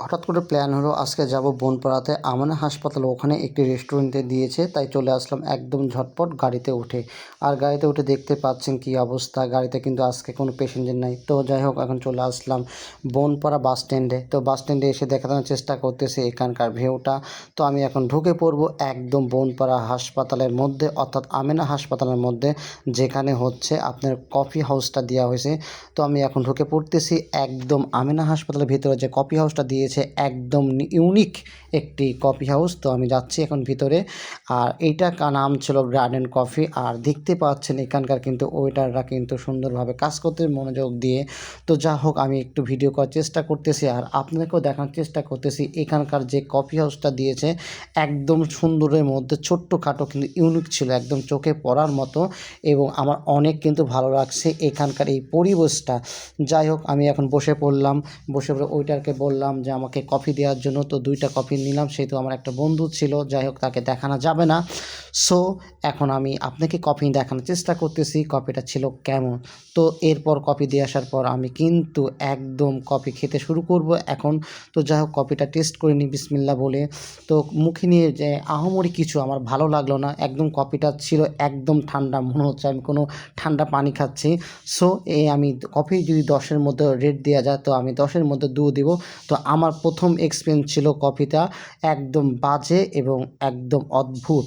হঠাৎ করে প্ল্যান হলো আজকে যাব বনপাড়াতে। আমানা হাসপাতাল, ওখানে একটি রেস্টুরেন্টে দিয়েছে, তাই চলে আসলাম একদম ঝটপট গাড়িতে উঠে। আর গাড়িতে উঠে দেখতে পাচ্ছেন কি অবস্থা, গাড়িতে কিন্তু আজকে কোনো প্যাসেঞ্জার নাই। তো যাই হোক, এখন চলে আসলাম বনপাড়া বাস স্ট্যান্ডে তো বাস স্ট্যান্ডে এসে দেখানোর চেষ্টা করতেছি এখানকার ভিউটা। তো আমি এখন ঢুকে পড়ব একদম বনপাড়া হাসপাতালের মধ্যে, অর্থাৎ আমেনা হাসপাতালের মধ্যে, যেখানে হচ্ছে আপনার কফি হাউসটা দেওয়া হয়েছে। তো আমি এখন ঢুকে পড়তেছি একদম আমেনা হাসপাতালের ভিতরে যে কফি হাউসটা দিয়েছে একদম ইউনিক একটি কফি হাউস তো আমি যাচ্ছি এখন ভিতরে। আর এইটা নাম ছিল গার্ডেন কফি আর দেখতে পাচ্ছেন এখানকার কিন্তু ওয়েটাররা কিন্তু সুন্দরভাবে কাজ করতে, মনোযোগ দিয়ে। তো যা হোক, আমি একটু ভিডিও করার চেষ্টা করতেছি। আর আপনাদেরকেও দেখানোর চেষ্টা করতেছি, এখানকার যে কফি হাউসটা দিয়েছে, একদম সুন্দরের মধ্যে, ছোট্টখাটো কিন্তু ইউনিক ছিল, একদম চোখে পড়ার মতো। এবং আমার অনেক কিন্তু ভালো লাগছে এখানকার এই পরিবেশটা। যাই হোক, আমি এখন বসে পড়লাম। বসে পড়ে ওইটারকে বললাম যে আমাকে কফি দেওয়ার জন্য তো দুইটা কফি নিলাম, সেহেতু আমার একটা বন্ধু ছিল, যাই হোক তাকে দেখানো যাবে না। সো এখন আমি আপনাকে কফি দেখানোর চেষ্টা করতেছি, কফিটা ছিল কেমন। তো এরপর কফি দিয়ে আসার পর আমি কিন্তু একদম কফি খেতে শুরু করব এখন। তো যাই হোক, কফিটা টেস্ট করে নিই বিসমিল্লা বলে। তো মুখে নিয়ে যে আহমরি কিছু আমার ভালো লাগল না, একদম কফিটা ছিল একদম ঠান্ডা, মনে হচ্ছে আমি কোনো ঠান্ডা পানি খাচ্ছি। সো এই আমি কফি যদি দশের মধ্যে রেট দেওয়া যায়, তো আমি দশের মধ্যে দু দিব। তো আমার প্রথম এক্সপিরিয়েন্স ছিল কফিটা একদম বাজে এবং একদম অদ্ভুত।